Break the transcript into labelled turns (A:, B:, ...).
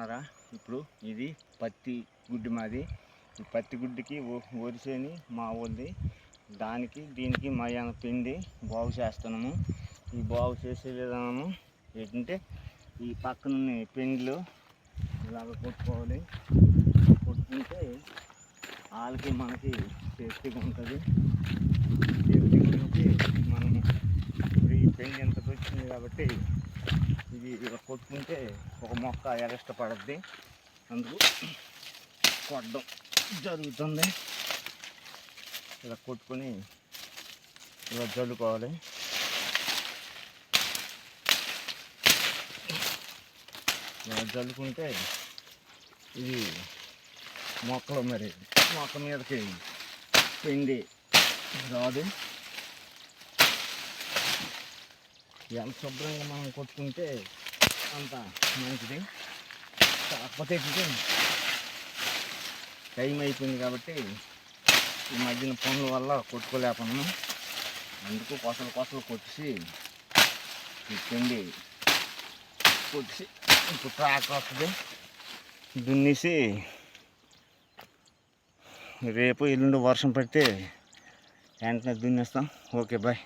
A: చూస్తున్నారా? ఇప్పుడు ఇది పత్తి గుడ్డి మాది. ఈ పత్తి గుడ్డికి వరిసేని మా ఉంది దానికి దీనికి మయాన పిండి బాగు చేస్తున్నాము. ఈ బాగు చేసే విధానము ఏంటంటే ఈ పక్కన పిండిలు ఇలాగ కొట్టుకోవాలి. కొట్టుకుంటే వాళ్ళకి మనకి సేఫ్టీగా ఉంటుంది. సేఫ్టీగా ఉంచి మనము ఇప్పుడు ఈ పెండి ఎంత వచ్చింది కాబట్టి ఇది ఇలా కొట్టుకుంటే ఒక మొక్క ఎగస్ట్రా పడుద్ది. అందుకు కొట్టడం జరుగుతుంది. ఇలా కొట్టుకొని ఇలా జల్లుకోవాలి. ఇలా జల్లుకుంటే ఇది మొక్కలు మరి మొక్క మీదకి పిండి రాదు. ఎంత శుభ్రంగా మనం కొట్టుకుంటే అంత మంచిది. కాకపోతే టైం అయిపోయింది కాబట్టి ఈ మధ్యన పనుల వల్ల కొట్టుకోలేకపోయాము అందుకు కొసలు కొసలు కొట్టేసి తిండి కొట్టేసి ఇప్పుడు ట్రాక్టర్ వస్తుంది. దున్నేసి రేపు ఎల్లుండి వర్షం పడితే వెంటనే దున్నేస్తాం. Okay bye.